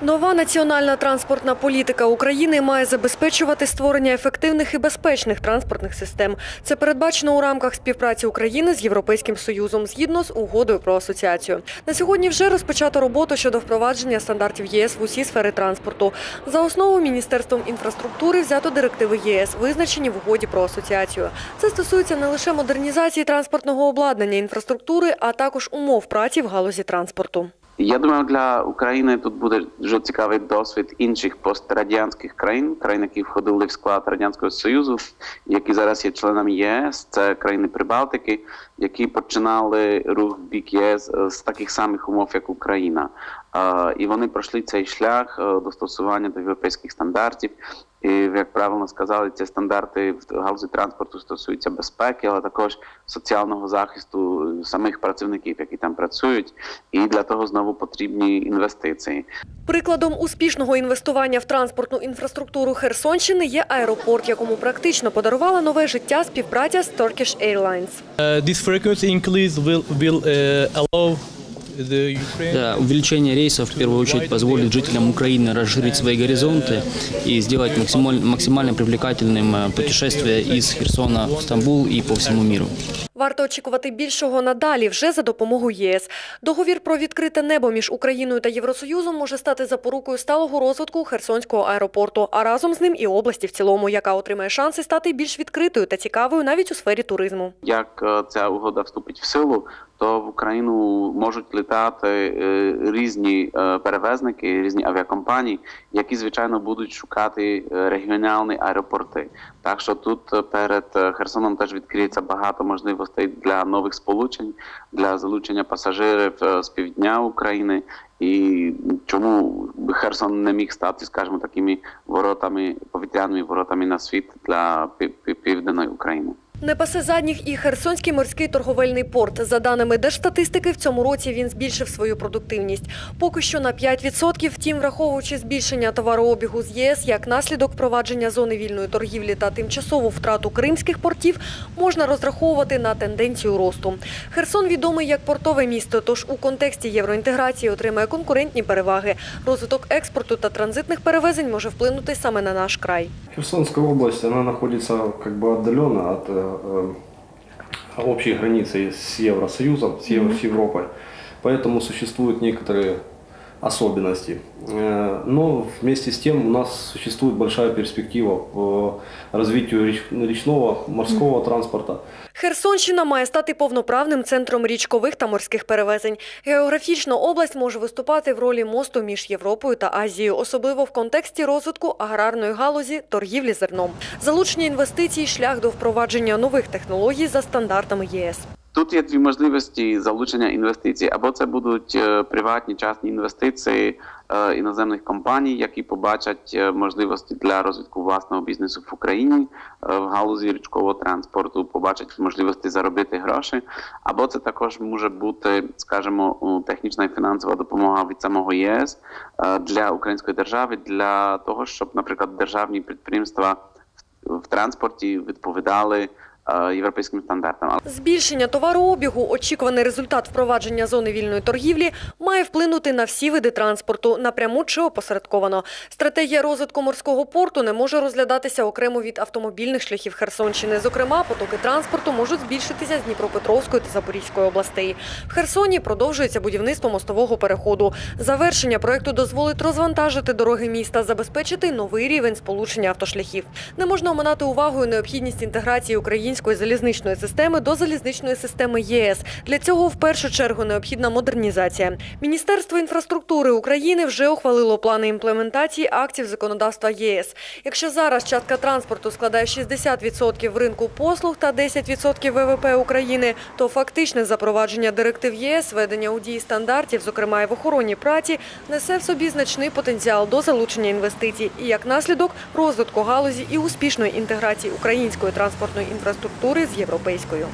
Нова національна транспортна політика України має забезпечувати створення ефективних і безпечних транспортних систем. Це передбачено у рамках співпраці України з Європейським Союзом згідно з угодою про асоціацію. На сьогодні вже розпочато роботу щодо впровадження стандартів єС в усі сфери транспорту. За основу міністерством інфраструктури взято директиви єС, визначені в угоді про асоціацію. Це стосується не лише модернізації транспортного обладнання інфраструктури, а також умов праці в галузі транспорту. Я думаю, для України тут буде дуже цікавий досвід інших пострадянських країн, країн, які входили в склад радянського союзу, які зараз є членами ЄС. Це країни Прибалтики, які починали рух бік ЄС е, з таких самих умов, як Україна. І вони пройшли цей шлях е, достосування до європейських стандартів. І як правильно сказали, ці стандарти в галузі транспорту стосуються безпеки, але також соціального захисту самих працівників, які там працюють. І для того знову потрібні інвестиції. Прикладом успішного інвестування в транспортну інфраструктуру Херсонщини є аеропорт, якому практично подарувала нове життя співпраця з Turkish Airlines. Uh, this frequency increase will will uh, allow. Да, увеличение рейсов в первую очередь позволит жителям Украины расширить свои горизонты и сделать максимально, максимально привлекательным э, путешествие из Херсона в Стамбул и по всему миру. Варто очікувати більшого надалі вже за допомогою ЄС. Договір про відкрите небо між Україною та Євросоюзом може стати запорукою сталого розвитку Херсонського аеропорту, а разом з ним і області в цілому, яка отримає шанси стати більш відкритою та цікавою навіть у сфері туризму. Як е, ця угода вступить в силу, то в Україну можуть літати е, різні е, перевезники, різні авіакомпанії, які звичайно будуть шукати регіональні аеропорти. Так що тут перед Херсоном теж відкриється багато можливостей для нових сполучень, для залучення пасажирів е, з півдня України. І чому Херсон не міг стати, скажімо, такими воротами, повітряними воротами на світ для пів- пів- південної України. Не пасе задніх і Херсонський морський торговельний порт. За даними Держстатистики, в цьому році він збільшив свою продуктивність. Поки що на 5%, втім, враховуючи збільшення товарообігу з ЄС як наслідок впровадження зони вільної торгівлі та тимчасову втрату кримських портів, можна розраховувати на тенденцію росту. Херсон відомий як портове місто, тож у контексті євроінтеграції отримає конкурентні переваги. Розвиток експорту та транзитних перевезень може вплинути саме на наш край. Херсонская область, она находится как бы отдаленно от э, э, общей границы с Евросоюзом, с, Ев- с Европой. Поэтому существуют некоторые особенности. Э, Но вместе с тем у нас существует большая перспектива по развитию речного, морского транспорта. Херсонщина має стати повноправним центром річкових та морських перевезень. Географічно область може виступати в ролі мосту між Європою та Азією, особливо в контексті розвитку аграрної галузі, торгівлі зерном. Залучення інвестицій – шлях до впровадження нових технологій за стандартами ЄС. Тут є дві можливості залучення інвестицій. Або це будуть е, приватні частні інвестиції е, іноземних компаній, які побачать е, можливості для розвитку власного бізнесу в Україні в галузі річкового транспорту, побачать можливості заробити гроші. Або це також може бути, скажімо, технічна і фінансова допомога від самого єС для української держави для того, щоб, наприклад, державні підприємства в, транспорті відповідали європейським стандартам. Збільшення товарообігу, очікуваний результат впровадження зони вільної торгівлі, має вплинути на всі види транспорту, напряму чи опосередковано. Стратегія розвитку морського порту не може розглядатися окремо від автомобільних шляхів Херсонщини. Зокрема, потоки транспорту можуть збільшитися з Дніпропетровської та Запорізької областей. В Херсоні продовжується будівництво мостового переходу. Завершення проекту дозволить розвантажити дороги міста, забезпечити новий рівень сполучення автошляхів. Не можна оминати увагою необхідність інтеграції української залізничної системи до залізничної системи ЄС. Для цього в першу чергу необхідна модернізація. Міністерство інфраструктури України вже ухвалило плани імплементації актів законодавства ЄС. Якщо зараз частка транспорту складає 60% ринку послуг та 10% ВВП України, то фактичне запровадження директив ЄС, введення у дії стандартів, зокрема і в охороні праці, несе в собі значний потенціал до залучення інвестицій і як наслідок розвитку галузі і успішної інтеграції української транспортної інфраструктури з європейською.